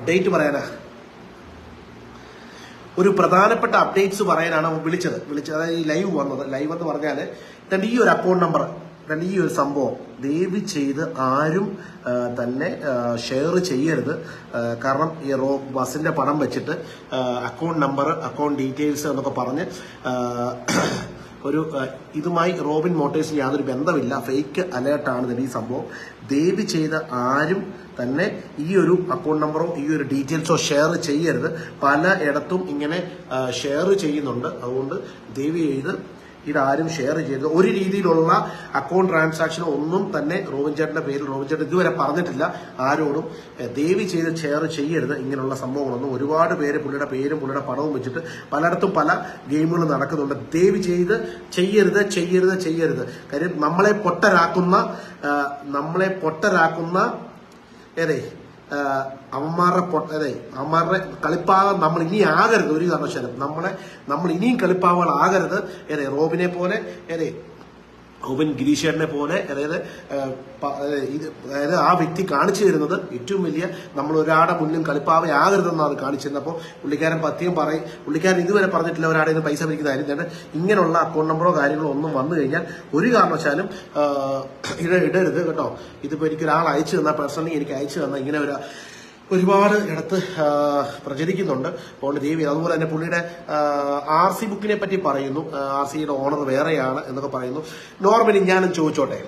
Date പറയാനാ? ഒരു പ്രധാനപ്പെട്ട അപ്ഡേറ്റ്സ് പറയാനാണ് വിളിച്ചത്. വിളിച്ചത് അതായത് ഈ ലൈവ് വന്നത്. ലൈവ് എന്ന് പറഞ്ഞാൽ രണ്ട് ഈ ഒരു അക്കൗണ്ട് നമ്പർ രണ്ട് ഈ ഒരു സംഭവം. ദയവ് ചെയ്ത് ആരും തന്നെ ഷെയർ ചെയ്യരുത്. കാരണം ഈ റോ ബസിന്റെ പണം വെച്ചിട്ട് അക്കൗണ്ട് നമ്പർ അക്കൗണ്ട് ഡീറ്റെയിൽസ് എന്നൊക്കെ പറഞ്ഞ് ഒരു ഇതുമായി റോബിൻ മോട്ടേഴ്സിന് യാതൊരു ബന്ധമില്ല. ഫേക്ക് അലേർട്ടാണ് ഈ സംഭവം. ദേവി ചെയ്ത ആരും തന്നെ ഈ ഒരു അക്കൗണ്ട് നമ്പറോ ഈ ഒരു ഡീറ്റെയിൽസോ ഷെയർ ചെയ്യരുത്. പല ഇടത്തും ഇങ്ങനെ ഷെയർ ചെയ്യുന്നുണ്ട്. അതുകൊണ്ട് ദേവി ചെയ്ത് ഇതാരും ഷെയർ ചെയ്തത് ഒരു രീതിയിലുള്ള അക്കൗണ്ട് ട്രാൻസാക്ഷനോ ഒന്നും തന്നെ റോബിൻ ചേട്ടന്റെ പേരിൽ റോബിൻ ചേട്ടൻ ഇതുവരെ പറഞ്ഞിട്ടില്ല. ആരോടും ദേവി ചെയ്ത് ഷെയർ ചെയ്യരുത് ഇങ്ങനെയുള്ള സംഭവങ്ങളൊന്നും. ഒരുപാട് പേര് പുള്ളിയുടെ പേരും പുള്ളിയുടെ പണവും വെച്ചിട്ട് പലയിടത്തും പല ഗെയിമുകൾ നടക്കുന്നുണ്ട്. ദേവി ചെയ്ത് ചെയ്യരുത് ചെയ്യരുത് ചെയ്യരുത്. കാര്യം നമ്മളെ പൊട്ടരാക്കുന്ന നമ്മളെ പൊട്ടരാക്കുന്ന ഏതേ അവന്മാരുടെ പൊട്ട അതെ അവന്മാരുടെ കളിപ്പാവം നമ്മൾ ഇനി ആകരുത് ഒരു കാരണവശാലും. നമ്മളെ നമ്മൾ ഇനിയും കളിപ്പാവകൾ ആകരുത്. ഏതെ റോബിനെ പോലെ ഏതേ റോബിൻ ഗിരീഷേട്ടനെ പോലെ അതായത് ഇത് അതായത് ആ വ്യക്തി കാണിച്ചു തരുന്നത് ഏറ്റവും വലിയ നമ്മൾ ഒരാളുടെ മുന്നിൽ കളിപ്പാവയാകരുതെന്നാണ് കാണിച്ചു തരുന്നത് അപ്പോൾ പുള്ളിക്കാരൻ പത്തിയും പറയും പുള്ളിക്കാരൻ ഇതുവരെ പറഞ്ഞിട്ടില്ല ഒരാടെ നിന്ന് പൈസ പിരിക്കുന്ന കാര്യം തന്നെ ഇങ്ങനെയുള്ള അക്കൗണ്ട് നമ്പറോ കാര്യങ്ങളോ ഒന്നും വന്നു കഴിഞ്ഞാൽ ഒരു കാരണവശാലും ഇട ഇടരുത് കേട്ടോ. ഇതിപ്പോൾ എനിക്ക് ഒരാൾ അയച്ചു തന്നാൽ പേഴ്സണലി എനിക്ക് അയച്ചു തന്ന ഇങ്ങനെ ഒരു ഒരുപാട് ഇടത്ത് പ്രചരിക്കുന്നുണ്ട്. പോണ്ട് ദേവി അതുപോലെ തന്നെ പുള്ളിയുടെ ആർ സി ബുക്കിനെ പറ്റി പറയുന്നു. ആർ സിയുടെ ഓണർ വേറെയാണ് എന്നൊക്കെ പറയുന്നു. നോർമലി ഞാനും ചോദിച്ചോട്ടെ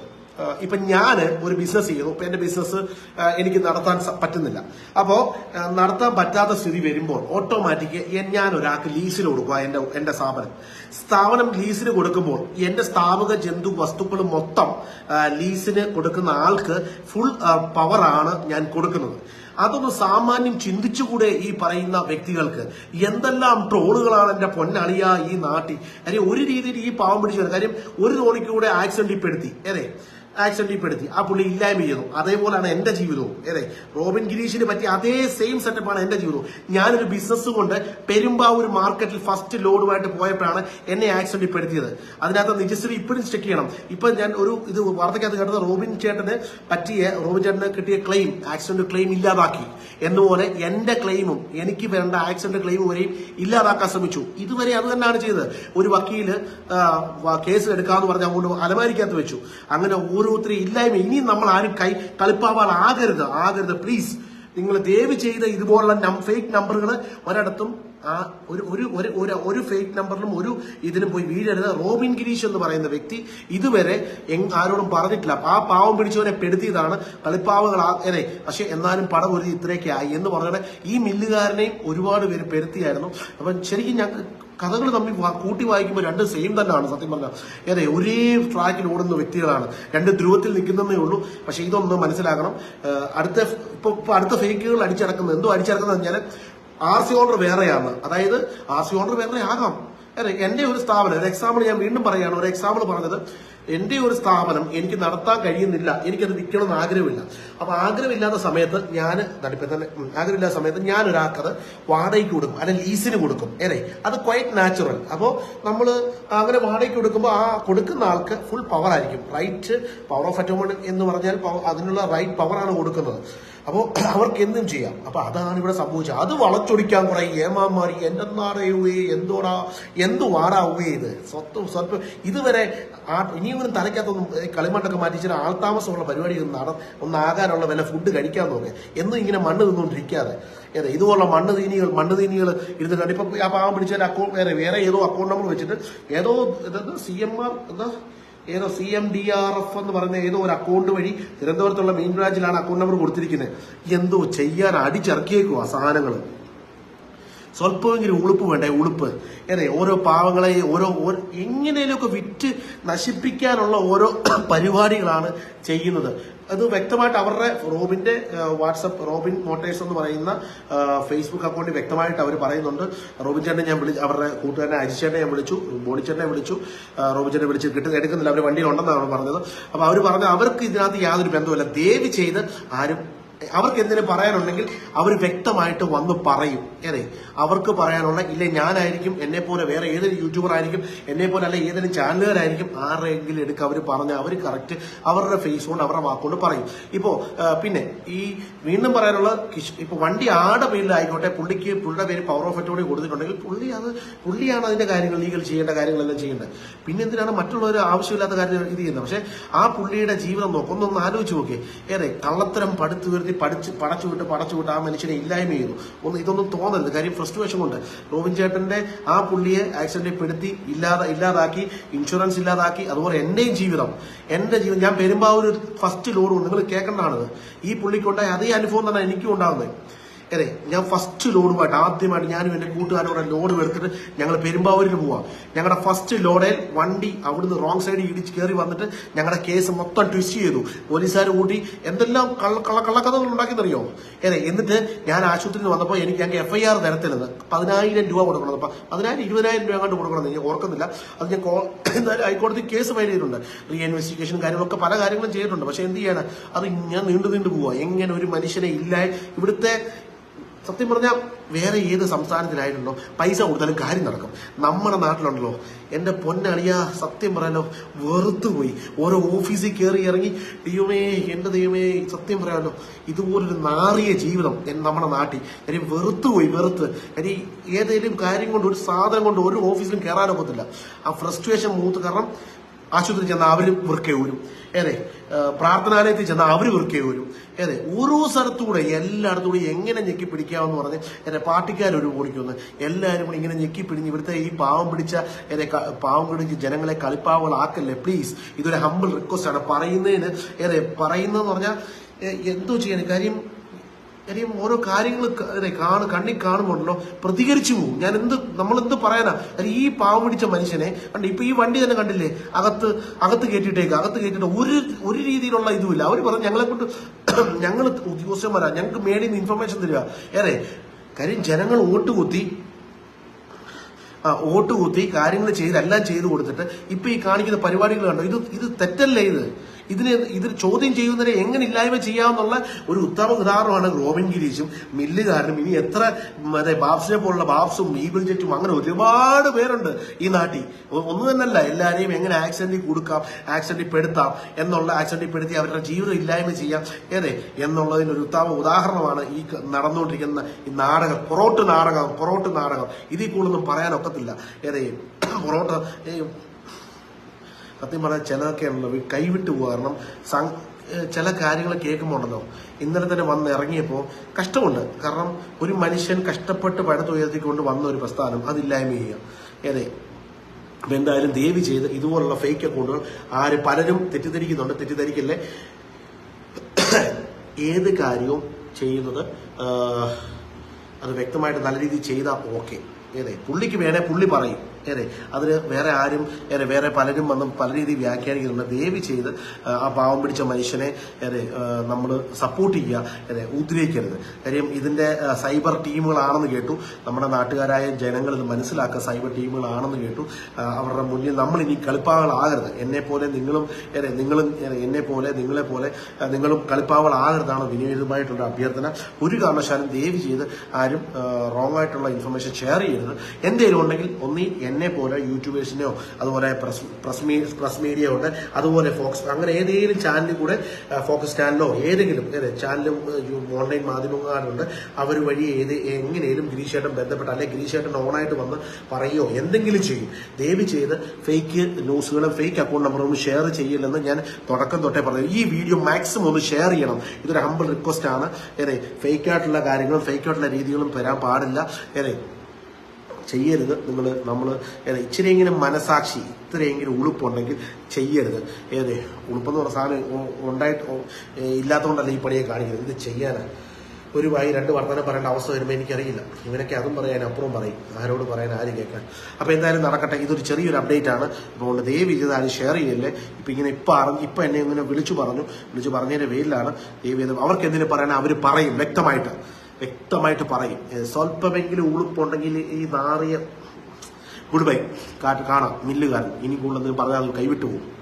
ഇപ്പം ഞാൻ ഒരു ബിസിനസ് ചെയ്യുന്നു. ഇപ്പൊ എന്റെ ബിസിനസ് എനിക്ക് നടത്താൻ പറ്റുന്നില്ല. അപ്പോൾ നടത്താൻ പറ്റാത്ത സ്ഥിതി വരുമ്പോൾ ഓട്ടോമാറ്റിക് ഞാൻ ഒരാൾക്ക് ലീസിൽ കൊടുക്കുക എന്റെ എന്റെ സ്ഥാപനം. സ്ഥാപനം ലീസിന് കൊടുക്കുമ്പോൾ എന്റെ സ്ഥാപക ജന്തു വസ്തുക്കൾ മൊത്തം ലീസിന് കൊടുക്കുന്ന ആൾക്ക് ഫുൾ പവറാണ് ഞാൻ കൊടുക്കുന്നത്. അതൊന്ന് സാമാന്യം ചിന്തിച്ചുകൂടെ ഈ പറയുന്ന വ്യക്തികൾക്ക്. എന്തെല്ലാം ട്രോളുകളാണ് എന്റെ പൊന്നളിയ ഈ നാട്ടിൽ. കാര്യം ഒരു രീതിയിൽ ഈ പാവം പിടിച്ചു കാര്യം ഒരു തോണിക്കൂടെ ആക്സിഡന്റിൽ പെടുത്തി. അതെ. ആക്സിഡന്റിൽ പെടുത്തി ആ പുള്ളി ഇല്ലായ്മ ചെയ്തു. അതേപോലെയാണ് എന്റെ ജീവിതവും. അതെ റോബിൻ ഗിരീഷിന് പറ്റിയ അതേ സെയിം സെറ്റപ്പാണ് എന്റെ ജീവിതവും. ഞാനൊരു ബിസിനസ് കൊണ്ട് പെരുമ്പാവൂർ മാർക്കറ്റിൽ ഫസ്റ്റ് ലോഡുമായിട്ട് പോയപ്പോഴാണ് എന്നെ ആക്സിഡന്റിൽ പെടുത്തിയത് അതിനകത്ത് നിജശ്രീ ഇപ്പോഴും ചെക്ക് ചെയ്യണം. ഇപ്പൊ ഞാൻ ഒരു ഇത് വാർത്തക്കകത്ത് കേട്ടത് റോബിൻ ചേട്ടന് പറ്റിയ റോബിൻ ചേട്ടന് കിട്ടിയ ക്ലെയിം ആക്സിഡന്റ് ക്ലെയിം ഇല്ലാതാക്കി. എന്നുപോലെ എന്റെ ക്ലെയിമും എനിക്ക് വേണ്ട ആക്സിഡന്റ് ക്ലെയിം വരെയും ഇല്ലാതാക്കാൻ ശ്രമിച്ചു. ഇതുവരെ അത് തന്നെയാണ് ചെയ്തത്. ഒരു വക്കീൽ കേസ് എടുക്കാന്ന് പറഞ്ഞ് അങ്ങോട്ട് അലമാരിക്കകത്ത് വെച്ചു. അങ്ങനെ ഓരോരുത്തരെയും ഇല്ലായ്മ. ഇനിയും നമ്മൾ ആരും കൈ കളിപ്പാവാൻ ആകരുത്. ആകരുത്. പ്ലീസ് നിങ്ങൾ ദയവ് ചെയ്ത ഇതുപോലുള്ള ഫേക്ക് നമ്പറുകൾ ഒരിടത്തും ആ ഒരു ഒരു ഒരു ഒരു- ഫേക്ക് നമ്പറിലും ഒരു ഇതിനും പോയി വീഴരുത്. റോബിൻ ഗിരീഷ് എന്ന് പറയുന്ന വ്യക്തി ഇതുവരെ ആരോടും പറഞ്ഞിട്ടില്ല. ആ പാവം പിടിച്ചവനെ പെടുത്തിയതാണ് കളിപ്പാവകൾ അതെ പക്ഷെ എന്നാലും പടം ഒരു ഇത്രയൊക്കെ ആയി എന്ന് പറഞ്ഞാൽ ഈ മില്ലുകാരനെയും ഒരുപാട് പേര് പെടുത്തിയായിരുന്നു. അപ്പം ശരിക്കും ഞങ്ങൾക്ക് കഥകൾ തമ്മിൽ കൂട്ടി വായിക്കുമ്പോൾ രണ്ട് സെയിം തന്നെയാണ് സത്യം പറഞ്ഞാൽ ഏതെ ഒരേ ട്രാക്കിൽ ഓടുന്ന വ്യക്തികളാണ്. രണ്ട് ധ്രുവത്തിൽ നിൽക്കുന്നതേ ഉള്ളൂ. പക്ഷെ ഇതൊന്ന് മനസ്സിലാക്കണം. അടുത്ത ഇപ്പൊ ഇപ്പൊ അടുത്ത ഫേക്കുകൾ അടിച്ചിറക്കുന്നത് എന്തോ അടിച്ചിറക്കുന്നത് പറഞ്ഞാൽ ആർ സി ഓണർ വേറെയാണ്. അതായത് ആർ സി ഓണർ വേറെ ആകാം എന്റെ ഒരു സ്ഥാപനം ഒരു എക്സാമ്പിൾ ഞാൻ വീണ്ടും പറയുകയാണ് ഒരു എക്സാമ്പിൾ പറഞ്ഞത് എന്റെ ഒരു സ്ഥാപനം എനിക്ക് നടത്താൻ കഴിയുന്നില്ല എനിക്കത് വിൽക്കണമെന്ന് ആഗ്രഹമില്ല. അപ്പൊ ആഗ്രഹമില്ലാത്ത സമയത്ത് ഞാൻ നടിപ്പെ തന്നെ ആഗ്രഹമില്ലാത്ത സമയത്ത് ഞാൻ ഒരാൾക്കത് വാടകയ്ക്ക് കൊടുക്കും അല്ലെങ്കിൽ ലീസിന് കൊടുക്കും ഏറെ അത് ക്വൈറ്റ് നാച്ചുറൽ അപ്പോൾ നമ്മൾ അങ്ങനെ വാടകയ്ക്ക് കൊടുക്കുമ്പോൾ ആ കൊടുക്കുന്ന ആൾക്ക് ഫുൾ പവർ ആയിരിക്കും. റൈറ്റ് പവർ ഓഫ് അറ്റോമൺ എന്ന് പറഞ്ഞാൽ അതിനുള്ള റൈറ്റ് പവറാണ് കൊടുക്കുന്നത്. അപ്പോൾ അവർക്ക് എന്തും ചെയ്യാം. അപ്പൊ അതാണ് ഇവിടെ സംഭവിച്ചത്. അത് വളച്ചൊടിക്കാൻ കുറെ ഏമാമാരി എന്തെന്നാടേ എന്തോടാ എന്തു വാറാവുകയും ഇത്? സ്വത്ത് സ്വത്ത്. ഇതുവരെ ആ ഇനിയും തലയ്ക്കകത്തൊന്നും കളിമണ്ണൊക്കെ മാറ്റിച്ചിട്ട് ആൾതാമസമുള്ള പരിപാടി ഒന്ന് നട ഒന്നാകാനുള്ള വല്ല ഫുഡ് കഴിക്കാൻ നോക്കുക എന്നും ഇങ്ങനെ മണ്ണ് തിന്നുകൊണ്ടിരിക്കാതെ. ഏതാ ഇതുപോലുള്ള മണ്ണ് തീനികൾ മണ്ണ് തീനികൾ ഇരുന്നിട്ടുണ്ട് ഇപ്പം ആ പാവം പിടിച്ച അക്കൗണ്ട് വേറെ വേറെ ഏതോ അക്കൗണ്ട് നമ്പർ വെച്ചിട്ട് ഏതോ സി എം ആർ എന്താ? ഏതോ C M D R F എന്ന് പറയുന്ന ഏതോ ഒരു അക്കൗണ്ട് വഴി തിരുവനന്തപുരത്തുള്ള മെയിൻ ബ്രാഞ്ചിലാണ് അക്കൗണ്ട് നമ്പർ കൊടുത്തിരിക്കുന്നത് എന്തോ ചെയ്യാൻ അടിച്ചിറക്കിയേക്കുവാ സാധനങ്ങൾ സ്വല്പമെങ്കിലും ഉളുപ്പ് വേണ്ടേ? ഉളുപ്പ്. അതെ ഓരോ പാവങ്ങളെ ഓരോ എങ്ങനെയൊക്കെ വിറ്റ് നശിപ്പിക്കാനുള്ള ഓരോ പരിപാടികളാണ് ചെയ്യുന്നത്. അത് വ്യക്തമായിട്ട് അവരുടെ റോബിന്റെ വാട്സപ്പ് റോബിൻ മോട്ടേഴ്സ് എന്ന് പറയുന്ന ഫേസ്ബുക്ക് അക്കൗണ്ടിൽ വ്യക്തമായിട്ട് അവർ പറയുന്നുണ്ട്. റോബിൻ ചേട്ടനെ ഞാൻ വിളിച്ചു അവരുടെ കൂട്ടുകാരനെ അരിച്ചേട്ടനെ ഞാൻ വിളിച്ചു ബോണിച്ചേട്ടനെ വിളിച്ചു റോബിൻ ചേട്ടനെ വിളിച്ച് കിട്ടുന്ന എടുക്കുന്നില്ല അവർ വണ്ടിയിൽ ഉണ്ടെന്നാണ് പറഞ്ഞത്. അപ്പോൾ അവർ പറഞ്ഞത് അവർക്ക് ഇതിനകത്ത് യാതൊരു ബന്ധമില്ല ദേവി ചെയ്ത് ആരും അവർക്ക് എന്തെങ്കിലും പറയാനുണ്ടെങ്കിൽ അവർ വ്യക്തമായിട്ട് വന്ന് പറയും. അതെ അവർക്ക് പറയാനുള്ള ഇല്ല ഞാനായിരിക്കും എന്നെ പോലെ വേറെ ഏതൊരു യൂട്യൂബർ ആയിരിക്കും എന്നെ പോലെ അല്ല ഏതെങ്കിലും ചാനലുകാരായിരിക്കും ആരെങ്കിലും എടുക്കുക അവർ പറഞ്ഞ അവർ കറക്റ്റ് അവരുടെ ഫേസ് കൊണ്ട് അവരുടെ വാക്കുകൊണ്ട് പറയും. ഇപ്പോ പിന്നെ ഈ വീണ്ടും പറയാനുള്ള ഇപ്പൊ വണ്ടി ആടെ പേരിലായിക്കോട്ടെ പുള്ളിക്ക് പുള്ളിയുടെ പേര് പവർ ഓഫ് അറ്റോറി കൊടുത്തിട്ടുണ്ടെങ്കിൽ പുള്ളി അത് പുള്ളിയാണ് അതിന്റെ കാര്യങ്ങൾ ലീഗൽ ചെയ്യേണ്ട കാര്യങ്ങളെല്ലാം ചെയ്യേണ്ടത്. പിന്നെ എന്തിനാണ് മറ്റുള്ളവർ ആവശ്യമില്ലാത്ത കാര്യം ഇത് ചെയ്യുന്നത്? പക്ഷെ ആ പുള്ളിയുടെ ജീവിതം നോക്കൊന്നൊന്ന് ആലോചിച്ച് നോക്കിയേ. ഏറെ കള്ളത്തരം പടുത്തു വരുത്തി പഠിച്ച് പടച്ചു വിട്ട് പടച്ചു വിട്ട് ആ മനുഷ്യനെ ഇല്ലായ്മ ചെയ്തു ഒന്ന് ഇതൊന്നും തോന്നരുത്. കാര്യം ഫ്രസ്ട്രേഷൻ കൊണ്ട് റോബിൻ ചേട്ടന്റെ ആ പുള്ളിയെ ആക്സിഡന്റിൽ പെടുത്തി ഇല്ലാതെ ഇല്ലാതാക്കി ഇൻഷുറൻസ് ഇല്ലാതാക്കി അതുപോലെ എന്റെയും ജീവിതം. എന്റെ ജീവിതം. ഞാൻ പെരുമ്പാവൂർ ഫസ്റ്റ് ലോഡ് നിങ്ങൾ കേൾക്കേണ്ടതാണത് ഈ പുള്ളിക്കുണ്ടായ അതേ അനുഭവം തന്നെ എനിക്കും ഉണ്ടാകുന്നത് അതെ ഞാൻ ഫസ്റ്റ് ലോഡ് പോയിട്ട് ആദ്യമായിട്ട് ഞാനും എന്റെ കൂട്ടുകാരോടെ ലോഡ് എടുത്തിട്ട് ഞങ്ങൾ പെരുമ്പാവൂരിൽ പോവാം. ഞങ്ങളുടെ ഫസ്റ്റ് ലോഡേൽ വണ്ടി അവിടുന്ന് റോങ് സൈഡിൽ ഇടിച്ച് കയറി വന്നിട്ട് ഞങ്ങളുടെ കേസ് മൊത്തം ട്വിസ്റ്റ് ചെയ്തു. പോലീസുകാർ കൂട്ടി എന്തെല്ലാം കള്ള കള്ള കള്ളക്കഥകൾ ഉണ്ടാക്കിയെന്നറിയോ? അതെ എന്നിട്ട് ഞാൻ ആശുപത്രിയിൽ വന്നപ്പോൾ എനിക്ക് ഞങ്ങൾക്ക് എഫ് ഐ ആർ തരത്തില്ലെന്ന് പതിനായിരം രൂപ കൊടുക്കണം അപ്പം പതിനായിരം ഇരുപതിനായിരം രൂപ അങ്ങോട്ട് കൊടുക്കണം ഞാൻ ഓർക്കുന്നില്ല. അത് ഞാൻ എന്തായാലും ഹൈക്കോടതി കേസ് ഫയൽ ചെയ്തിട്ടുണ്ട്. റീ ഇൻവെസ്റ്റിഗേഷൻ കാര്യങ്ങളൊക്കെ പല കാര്യങ്ങളും ചെയ്തിട്ടുണ്ട്. പക്ഷെ എന്ത് ചെയ്യണം? അത് ഞാൻ നീണ്ടു നീണ്ടു പോവാ. എങ്ങനെ ഒരു മനുഷ്യനെ ഇല്ലായി ഇവിടുത്തെ സത്യം പറഞ്ഞാൽ വേറെ ഏത് സംസ്ഥാനത്തിലായിട്ടുണ്ടോ പൈസ കൊടുത്താലും കാര്യം നടക്കും. നമ്മുടെ നാട്ടിലുണ്ടല്ലോ എന്റെ പൊന്നണിയ സത്യം പറയാലോ വെറുത്തുപോയി. ഓരോ ഓഫീസിൽ കയറി ഇറങ്ങി ദൈവമേ എന്റെ ദൈവമേ സത്യം പറയാലോ ഇതുപോലൊരു നാറിയ ജീവിതം നമ്മുടെ നാട്ടിൽ. കാര്യം വെറുത്തുപോയി വെറുത്ത്. കാര്യം ഏതെങ്കിലും കാര്യം കൊണ്ട് ഒരു സാധനം കൊണ്ട് ഒരു ഓഫീസിലും കയറാനൊക്കത്തില്ല ആ ഫ്രസ്ട്രേഷൻ മൂത്ത് കാരണം ആശുപത്രി ചെന്നാൽ അവർ വൃക്കെ ഊരും. ഏതെ പ്രാർത്ഥനാലയത്തിൽ ചെന്നാൽ അവർ വൃക്കെ ഊരും. ഏതെ ഓരോ സ്ഥലത്തൂടെ എല്ലായിടത്തും കൂടി എങ്ങനെ ഞെക്കി പിടിക്കാമെന്ന് പറഞ്ഞ് എന്റെ പാർട്ടിക്കാരൊരു ഓടിക്കുന്നു എല്ലാവരും കൂടി ഇങ്ങനെ ഞെക്കി പിടിഞ്ഞ് ഇവിടുത്തെ ഈ പാവം പിടിച്ച എന്നെ പാവം പിടിച്ച് ജനങ്ങളെ കളിപ്പാവകളാക്കല്ലേ പ്ലീസ് ഇതൊരു ഹമ്പിൾ റിക്വസ്റ്റ് ആണ്. പറയുന്നതിന് ഏതെ പറയുന്നതെന്ന് പറഞ്ഞാൽ എന്തോ ചെയ്യാൻ കാര്യം കാര്യം ഓരോ കാര്യങ്ങൾ കാണു കണ്ണി കാണുമ്പോണ്ടല്ലോ പ്രതികരിച്ചു പോകും ഞാൻ എന്ത് നമ്മൾ എന്ത് പറയാനാ ഈ പാവം പിടിച്ച മനുഷ്യനെ കണ്ട് ഇപ്പൊ ഈ വണ്ടി തന്നെ കണ്ടില്ലേ? അകത്ത് അകത്ത് കേട്ടിട്ടേക്ക് അകത്ത് കേട്ടിട്ട് ഒരു ഒരു രീതിയിലുള്ള ഇതുമില്ല. അവർ പറഞ്ഞു ഞങ്ങളെ കൊണ്ട് ഞങ്ങൾ ഉദ്യോഗസ്ഥന്മാരാ ഞങ്ങൾക്ക് മേടിയിൽ നിന്ന് ഇൻഫർമേഷൻ തരിക ഏറെ കാര്യം ജനങ്ങൾ വോട്ട് കുത്തി വോട്ട് കുത്തി കാര്യങ്ങൾ ചെയ്ത് എല്ലാം ചെയ്ത് കൊടുത്തിട്ട് ഇപ്പൊ ഈ കാണിക്കുന്ന പരിപാടികൾ കണ്ടോ? ഇത് ഇത് തെറ്റല്ലേ ഇത്? ഇതിന് ഇത് ചോദ്യം ചെയ്യുന്നതിനെ എങ്ങനെ ഇല്ലായ്മ ചെയ്യാമെന്നുള്ള ഒരു ഉത്തമ ഉദാഹരണമാണ് റോബിൻ ഗിരീഷും മില്ലുകാരനും ഇനി എത്ര മറ്റേ ബാബ്സിനെ പോലുള്ള ബാബ്സും ഈബിൾ ജെറ്റും അങ്ങനെ ഒരുപാട് പേരുണ്ട് ഈ നാട്ടിൽ. ഒന്നും തന്നെയല്ല എല്ലാവരെയും എങ്ങനെ ആക്സിഡന്റിൽ കൊടുക്കാം ആക്സിഡന്റിൽ പെടുത്താം എന്നുള്ള ആക്സിഡന്റിൽ പെടുത്തി അവരുടെ ജീവിതം ഇല്ലായ്മ ചെയ്യാം. ഏതെ? എന്നുള്ളതിന് ഒരു ഉത്തമ ഉദാഹരണമാണ് ഈ നടന്നുകൊണ്ടിരിക്കുന്ന ഈ നാടകം പൊറോട്ട് നാടകം പൊറോട്ട് നാടകം. ഇതിൽ കൂടുതലൊന്നും പറയാനൊക്കത്തില്ല. ഏതെ? പൊറോട്ട സത്യം പറഞ്ഞാൽ ചിലതൊക്കെ ഉണ്ടല്ലോ കൈവിട്ട് പോകുക കാരണം ചില കാര്യങ്ങൾ കേൾക്കുമ്പോൾ ഉണ്ടല്ലോ ഇന്നലെ തന്നെ വന്ന് ഇറങ്ങിയപ്പോൾ കഷ്ടമുണ്ട്. കാരണം ഒരു മനുഷ്യൻ കഷ്ടപ്പെട്ട് പടുത്തുയർത്തിക്കൊണ്ട് വന്ന ഒരു പ്രസ്ഥാനം അതില്ലായ്മ ചെയ്യുക. ഏതെ അപ്പം എന്തായാലും ദേവി ചെയ്ത് ഇതുപോലുള്ള ഫേക്ക് അക്കൗണ്ടുകൾ ആര് പലരും തെറ്റിദ്ധരിക്കുന്നുണ്ട്. തെറ്റിദ്ധരിക്കല്ലേ? ഏത് കാര്യവും ചെയ്യുന്നത് അത് വ്യക്തമായിട്ട് നല്ല രീതിയിൽ ചെയ്താൽ ഓക്കെ ഏതെ പുള്ളിക്ക് വേണേൽ പുള്ളി പറയും. ഏതെ അതിന് വേറെ ആരും ഏറെ വേറെ പലരും വന്ന് പല രീതിയിൽ വ്യാഖ്യാനിക്കുന്നുണ്ട്. ദേവി ചെയ്ത് ആ, പാവം പിടിച്ച മനുഷ്യനെ ഏറെ നമ്മൾ സപ്പോർട്ട് ചെയ്യുക ഏറെ ഉദ്രവിക്കരുത് കാര്യം ഇതിന്റെ സൈബർ ടീമുകളാണെന്ന് കേട്ടു. നമ്മുടെ നാട്ടുകാരായ ജനങ്ങൾ ഇത് മനസ്സിലാക്കുക സൈബർ ടീമുകളാണെന്ന് കേട്ടു. അവരുടെ മുന്നിൽ നമ്മൾ ഇനി കളിപ്പാവകളാകരുത് എന്നെ പോലെ നിങ്ങളും ഏറെ നിങ്ങളും എന്നെ പോലെ നിങ്ങളെ പോലെ നിങ്ങളും കളിപ്പാവകളാകരുതാണ് വിനിയോഗിതമായിട്ടുള്ള അഭ്യർത്ഥന. ഒരു കാരണവശാലും ദേവി ചെയ്ത് ആരും റോങ് ആയിട്ടുള്ള ഇൻഫർമേഷൻ ഷെയർ ചെയ്യരുത്. എന്തെങ്കിലും ഉണ്ടെങ്കിൽ ഒന്നി എന്നെ പോലെ യൂട്യൂബേഴ്സിനെയോ അതുപോലെ press press me press media ഉണ്ട് അതുപോലെ ഫോക്സ് അങ്ങനെ ഏതെങ്കിലും ചാനലിൽ കൂടെ ഫോക്കസ് ചാനലോ ഏതെങ്കിലും അതെ ചാനലും ഓൺലൈൻ മാധ്യമങ്ങളുണ്ട് അവർ വഴി ഏത് എങ്ങനെയും ഗിരീഷേട്ടൻ ബന്ധപ്പെട്ട അല്ലെങ്കിൽ ഗിരീഷേട്ടൻ ഓണായിട്ട് വന്ന് പറയുകയോ എന്തെങ്കിലും ചെയ്യും. ദയവ് ചെയ്ത് ഫേക്ക് ന്യൂസുകളും ഫേക്ക് അക്കൗണ്ട് നമ്പറും ഷെയർ ചെയ്യില്ലെന്ന് ഞാൻ തുടക്കം തൊട്ടേ പറഞ്ഞു ഈ വീഡിയോ മാക്സിമം ഒന്ന് ഷെയർ ചെയ്യണം. ഇതൊരു ഹമ്പിൾ റിക്വസ്റ്റ് ആണ്. ഏതെ ഫേക്ക് ആയിട്ടുള്ള കാര്യങ്ങളും ഫേക്ക് ആയിട്ടുള്ള രീതികളും വരാൻ പാടില്ല. ഏതെ ചെയ്യരുത്. നിങ്ങൾ നമ്മൾ ഇച്ചിരിയെങ്കിലും മനസാക്ഷി ഇത്രയെങ്കിലും ഉളുപ്പുണ്ടെങ്കിൽ ചെയ്യരുത്. ഏതെ ഉളുപ്പെന്ന് പറഞ്ഞ സാധനം ഉണ്ടായിട്ട് ഇല്ലാത്തതുകൊണ്ടല്ല ഈ പണിയെ കാണിക്കുന്നത്. ഇത് ചെയ്യാനാണ് ഒരു വായി രണ്ട് വർത്തമാനം പറയേണ്ട അവസ്ഥ വരുമ്പോൾ എനിക്കറിയില്ല. ഇവനൊക്കെ അതും പറയാൻ അപ്പുറം പറയും. ആരോട് പറയാൻ ആര് കേൾക്കാൻ. അപ്പോൾ എന്തായാലും നടക്കട്ടെ. ഇതൊരു ചെറിയൊരു അപ്ഡേറ്റ് ആണ് അപ്പോൾ ദയവ് ചെയ്ത് ആരും ഷെയർ ചെയ്യല്ലേ. ഇപ്പം ഇങ്ങനെ ഇപ്പം അറിഞ്ഞ് ഇപ്പം എന്നെ ഇങ്ങനെ വിളിച്ചു പറഞ്ഞു. വിളിച്ചു പറഞ്ഞതിന്റെ പേരിലാണ് ദയവ് ചെയ്ത് അവർക്ക് എന്തിനു പറയണം അവർ പറയും വ്യക്തമായിട്ട്. വ്യക്തമായിട്ട് പറയും. സ്വല്പമെങ്കിലും ഉളുപ്പുണ്ടെങ്കിൽ ഈ നാറിയ ഗുഡ് ബൈ. കാണാം. മില്ലുകാരൻ. ഇനി കൂടുതൽ പറഞ്ഞാൽ കൈവിട്ടു പോകും.